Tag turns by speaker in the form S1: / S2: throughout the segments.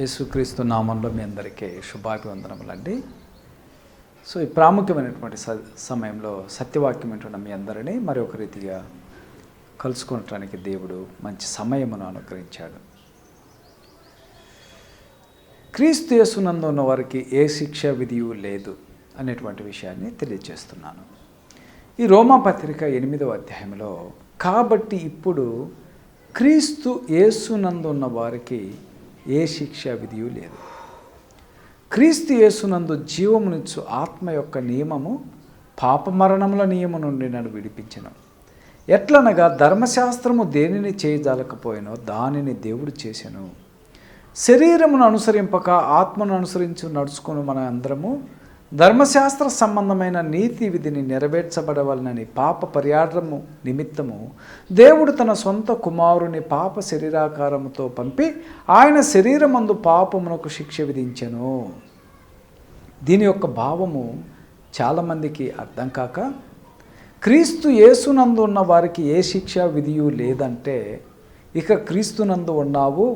S1: యేసుక్రీస్తు నామంలో మీ అందరికీ శుభాభివందనములండి. సో ఈ ప్రాముఖ్యమైనటువంటి స సమయంలో సత్యవాక్యం వింటున్న మీ అందరినీ మరి ఒక రీతిగా కలుసుకోవటానికి దేవుడు మంచి సమయమును అనుగ్రహించాడు. క్రీస్తు యేసునందు ఉన్న వారికి ఏ శిక్ష విధియు లేదు అనేటువంటి విషయాన్ని తెలియజేస్తున్నాను. ఈ రోమా పత్రిక ఎనిమిదవ అధ్యాయంలో కాబట్టి ఇప్పుడు క్రీస్తు యేసునందు ఉన్న వారికి ఏ శిక్ష విధియు లేదు. క్రీస్తు యేసునందు జీవమునిచ్చు ఆత్మ యొక్క నియమము పాపమరణముల నియమం నుండి నన్ను విడిపించను. ఎట్లనగా ధర్మశాస్త్రము దేనిని చేయజాలకపోయినో దానిని దేవుడు చేశాను శరీరమును అనుసరింపక ఆత్మను అనుసరించి నడుచుకుని మన అందరము ధర్మశాస్త్ర సంబంధమైన నీతి విధిని నెరవేర్చబడవలనని పాప పర్యాటము నిమిత్తము దేవుడు తన సొంత కుమారుని పాప శరీరాకారముతో పంపి ఆయన శరీరమందు పాపమునకు శిక్ష విధించెను. దీని యొక్క భావము చాలామందికి అర్థం కాక క్రీస్తు యేసునందు ఉన్న వారికి ఏ శిక్ష విధియు లేదంటే ఇక క్రీస్తునందు ఉన్నావు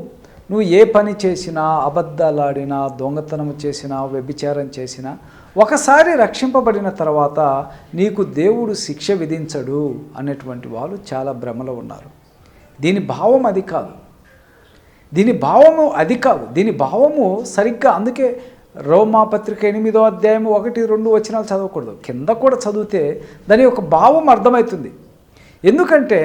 S1: నువ్వు ఏ పని చేసినా అబద్ధాలాడినా దొంగతనం చేసినా వ్యభిచారం చేసినా ఒకసారి రక్షింపబడిన తర్వాత నీకు దేవుడు శిక్ష విధించడు అనేటువంటి వాళ్ళు చాలా భ్రమలో ఉన్నారు. దీని భావం అది కాదు. దీని భావము అది కాదు. దీని భావము సరిగ్గా అందుకే రోమా పత్రిక ఎనిమిదో అధ్యాయం ఒకటి రెండు వచనాలు చదవకూడదు. కింద కూడా చదివితే దాని యొక్క భావం అర్థమవుతుంది. ఎందుకంటే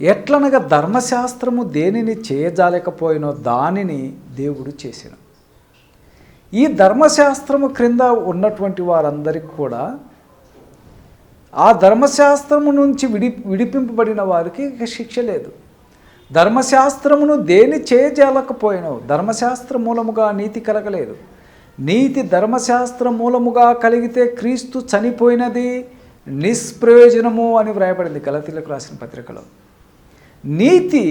S1: ఎట్లనగా ధర్మశాస్త్రము దేనిని చేయజాలకపోయినో దానిని దేవుడు చేసిన ఈ ధర్మశాస్త్రము క్రింద ఉన్నటువంటి వారందరికీ కూడా ఆ ధర్మశాస్త్రము నుంచి విడి విడిపింపబడిన వారికి ఇక శిక్ష లేదు. ధర్మశాస్త్రమును దేని చేయజాలకపోయినావు ధర్మశాస్త్ర మూలముగా నీతి కలగలేదు. నీతి ధర్మశాస్త్ర మూలముగా కలిగితే క్రీస్తు చనిపోయినది నిష్ప్రయోజనము అని వ్రాయబడింది గలతీలకు రాసిన పత్రికలో. నీతి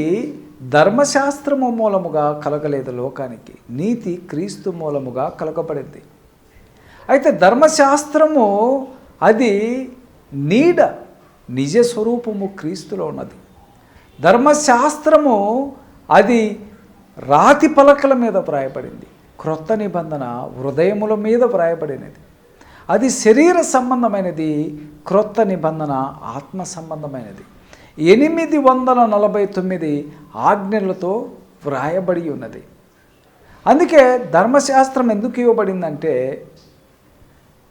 S1: ధర్మశాస్త్రము మూలముగా కలగలేదు లోకానికి. నీతి క్రీస్తు మూలముగా కలగబడింది. అయితే ధర్మశాస్త్రము అది నీడ నిజ స్వరూపము క్రీస్తులో ఉన్నది. ధర్మశాస్త్రము అది రాతి పలకల మీద ప్రాయపడింది క్రొత్త నిబంధన హృదయముల మీద ప్రాయపడినది అది శరీర సంబంధమైనది క్రొత్త నిబంధన ఆత్మ సంబంధమైనది. ఎనిమిది వందల నలభై తొమ్మిది ఆజ్ఞలతో వ్రాయబడి ఉన్నది. అందుకే ధర్మశాస్త్రం ఎందుకు ఇవ్వబడిందంటే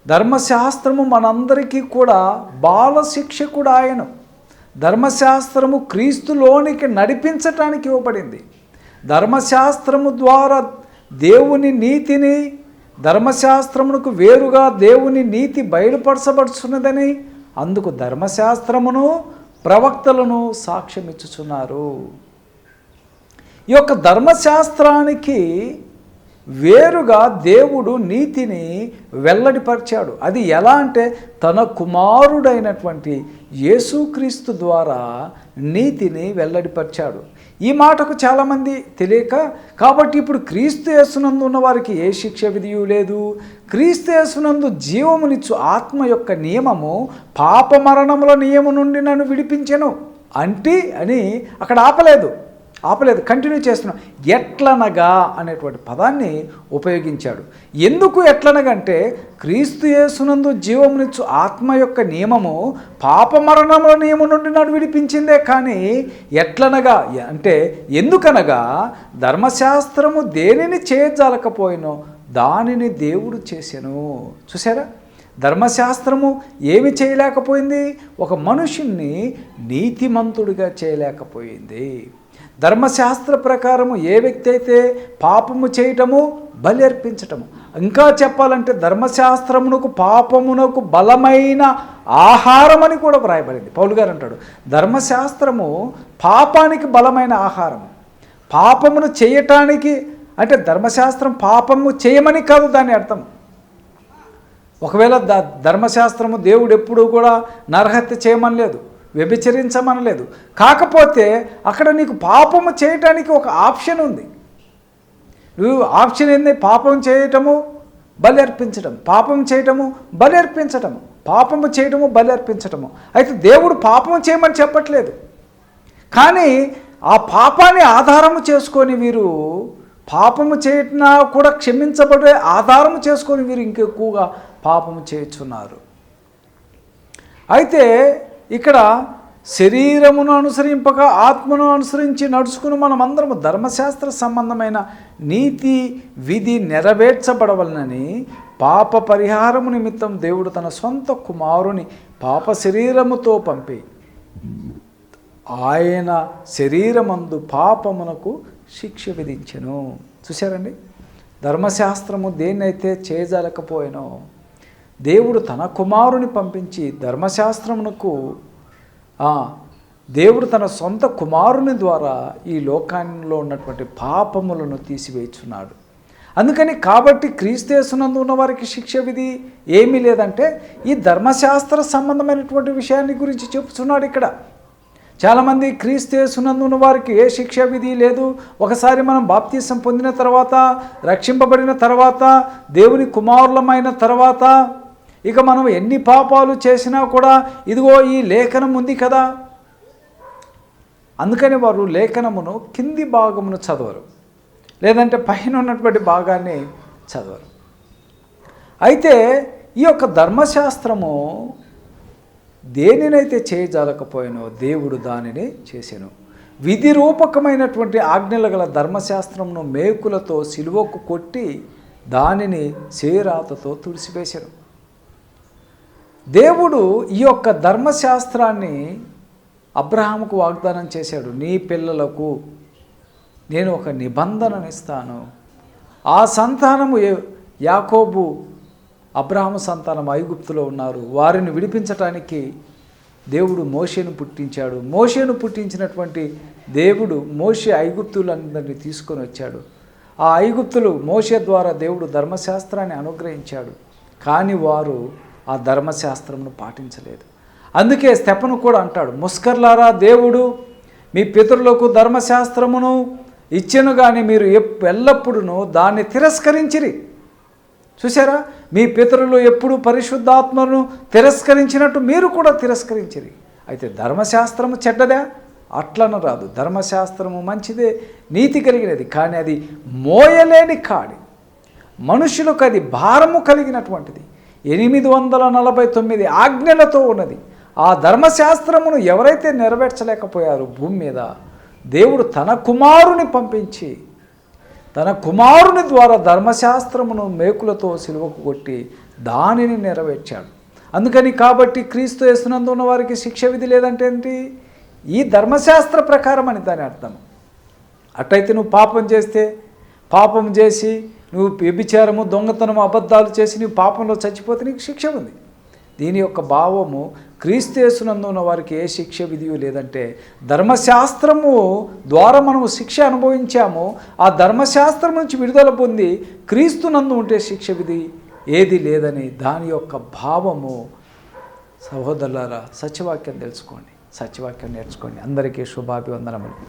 S1: ధర్మశాస్త్రము మనందరికీ కూడా బాలశిక్ష కూడా ఆయన. ధర్మశాస్త్రము క్రీస్తులోనికి నడిపించటానికి ఇవ్వబడింది. ధర్మశాస్త్రము ద్వారా దేవుని నీతిని ధర్మశాస్త్రమునకు వేరుగా దేవుని నీతి బయలుపరచబడుచున్నదని అందుకు ధర్మశాస్త్రమును ప్రవక్తలను సాక్ష్యమిచ్చుచున్నారు. ఈ యొక్క ధర్మశాస్త్రానికి వేరుగా దేవుడు నీతిని వెల్లడిపరిచాడు. అది ఎలా అంటే తన కుమారుడైనటువంటి యేసుక్రీస్తు ద్వారా నీతిని వెల్లడిపరిచాడు. ఈ మాటకు చాలామంది తెలియక కాబట్టి ఇప్పుడు క్రీస్తు యేసునందు ఉన్న వారికి ఏ శిక్ష విధియు లేదు? క్రీస్తు యేసునందు జీవమునిచ్చు ఆత్మ యొక్క నియమము పాప మరణముల నియమం నుండి నన్ను విడిపించెను. అంటి అని అక్కడ ఆపలేదు. ఆపలేదు కంటిన్యూ చేస్తున్నాం. ఎట్లనగా అనేటువంటి పదాన్ని ఉపయోగించాడు. ఎందుకు ఎట్లనగా అంటే క్రీస్తు యేసునందు జీవమునిచ్చు ఆత్మ యొక్క నియమము పాపమరణముల నియమం నుండి నడు విడిపించిందే కానీ ఎట్లనగా అంటే ఎందుకనగా ధర్మశాస్త్రము దేనిని చేయజాలకపోయినో దానిని దేవుడు చేశాను చూసారా ధర్మశాస్త్రము ఏమి చేయలేకపోయింది? ఒక మనుషుణ్ణి నీతిమంతుడిగా చేయలేకపోయింది. ధర్మశాస్త్ర ప్రకారము ఏ వ్యక్తి అయితే పాపము చేయటము బలి అర్పించటము. ఇంకా చెప్పాలంటే ధర్మశాస్త్రమునకు పాపమునకు బలమైన ఆహారం అని కూడా వ్రాయబడింది. పౌలు గారు అంటాడు ధర్మశాస్త్రము పాపానికి బలమైన ఆహారం పాపమును చేయటానికి అంటే ధర్మశాస్త్రం పాపము చేయమని కాదు దాని అర్థం. ఒకవేళ ద ధర్మశాస్త్రము దేవుడు ఎప్పుడూ కూడా నరహత్య చేయమని లేదు వ్యభిచరించమనలేదు. కాకపోతే అక్కడ నీకు పాపము చేయటానికి ఒక ఆప్షన్ ఉంది. నువ్వు ఆప్షన్ ఏంది? పాపం చేయటము బలి అర్పించటం పాపం చేయటము బలి అర్పించటము. పాపము చేయటము బలి అర్పించటము. అయితే దేవుడు పాపం చేయమని చెప్పట్లేదు. కానీ ఆ పాపాన్ని ఆధారము చేసుకొని వీరు పాపము చేయటం కూడా క్షమించబడే ఆధారము చేసుకొని వీరు ఇంకెక్కువగా పాపము చేయుచున్నారు. అయితే ఇక్కడ శరీరమును అనుసరింపక ఆత్మను అనుసరించి నడుచుకుని మనమందరము ధర్మశాస్త్ర సంబంధమైన నీతి విధి నెరవేర్చబడవలనని పాప పరిహారము నిమిత్తం దేవుడు తన సొంత కుమారుని పాప శరీరముతో పంపి ఆయన శరీరమందు పాపమునకు శిక్ష విధించెను. చూశారండి? ధర్మశాస్త్రము దేన్నైతే చేయజాలకపోయానో దేవుడు తన కుమారుని పంపించి ధర్మశాస్త్రమునకు దేవుడు తన సొంత కుమారుని ద్వారా ఈ లోకంలో ఉన్నటువంటి పాపములను తీసివేయుచున్నాడు. అందుకని కాబట్టి క్రీస్తేసునందు ఉన్న వారికి శిక్ష విధి ఏమీ లేదంటే ఈ ధర్మశాస్త్ర సంబంధమైనటువంటి విషయాన్ని గురించి చెప్తున్నాడు ఇక్కడ. చాలామంది క్రీస్తేసునందు ఉన్న వారికి ఏ శిక్ష విధి లేదు. ఒకసారి మనం బాప్తీసం పొందిన తర్వాత రక్షింపబడిన తర్వాత దేవుని కుమారులమైన తర్వాత ఇక మనం ఎన్ని పాపాలు చేసినా కూడా ఇదిగో ఈ లేఖనం ఉంది కదా. అందుకని వారు లేఖనమును కింది భాగమును చదవరు. లేదంటే పైన ఉన్నటువంటి భాగాన్ని చదవరు. అయితే ఈ యొక్క ధర్మశాస్త్రము దేనినైతే చేయజాలకపోయినో దేవుడు దానిని చేశాను విధి రూపకమైనటువంటి ఆజ్ఞలు గల ధర్మశాస్త్రమును మేకులతో సిలువకు కొట్టి దానిని చేరాతతో తుడిసివేశాను దేవుడు ఈ యొక్క ధర్మశాస్త్రాన్ని అబ్రహాముకు వాగ్దానం చేశాడు నీ పిల్లలకు నేను ఒక నిబంధననిస్తాను ఆ సంతానము యాకోబు అబ్రహాము సంతానం ఐగుప్తులో ఉన్నారు. వారిని విడిపించటానికి దేవుడు మోషేను పుట్టించాడు. మోషేను పుట్టించినటువంటి దేవుడు మోషే ఐగుప్తులందరినీ తీసుకొని వచ్చాడు. ఆ ఐగుప్తులు మోషే ద్వారా దేవుడు ధర్మశాస్త్రాన్ని అనుగ్రహించాడు. కానీ వారు ఆ ధర్మశాస్త్రమును పాటించలేదు. అందుకే స్టెపను కూడా అంటాడు ముస్కర్లారా దేవుడు మీ పితరులకు ధర్మశాస్త్రమును ఇచ్చెను కానీ మీరు ఎల్లప్పుడూ దాన్ని తిరస్కరించిరి. చూసారా మీ పితరులు ఎప్పుడు పరిశుద్ధాత్మను తిరస్కరించినట్టు మీరు కూడా తిరస్కరించిరి. అయితే ధర్మశాస్త్రము చెడ్డదా? అట్లను రాదు. ధర్మశాస్త్రము మంచిదే నీతి కలిగినది. కానీ అది మోయలేని కాడి. మనుషులకు అది భారము కలిగినటువంటిది. ఎనిమిది వందల నలభై తొమ్మిది ఆజ్ఞలతో ఉన్నది. ఆ ధర్మశాస్త్రమును ఎవరైతే నెరవేర్చలేకపోయారు భూమి మీద దేవుడు తన కుమారుని పంపించి తన కుమారుని ద్వారా ధర్మశాస్త్రమును మేకులతో సిలువకు కొట్టి దానిని నెరవేర్చాడు. అందుకని కాబట్టి క్రీస్తు వేస్తున్నందు ఉన్న వారికి శిక్ష విధి లేదంటే ఏంటి? ఈ ధర్మశాస్త్ర ప్రకారం అని దాని అర్థం. అట్టయితే నువ్వు పాపం చేస్తే పాపం చేసి నువ్వు వ్యభిచారము దొంగతనము అబద్ధాలు చేసి నీవు పాపంలో చచ్చిపోతే నీకు శిక్ష ఉంది. దీని యొక్క భావము క్రీస్తేసునందు ఉన్న వారికి ఏ శిక్ష విధియు లేదంటే ధర్మశాస్త్రము ద్వారా మనము శిక్ష అనుభవించాము. ఆ ధర్మశాస్త్రం నుంచి విడుదల పొంది క్రీస్తునందు ఉంటే శిక్ష విధి ఏది లేదని దాని యొక్క భావము. సహోదరులారా సత్యవాక్యం తెలుసుకోండి. సత్యవాక్యం నేర్చుకోండి. అందరికీ శుభాభివందనములు.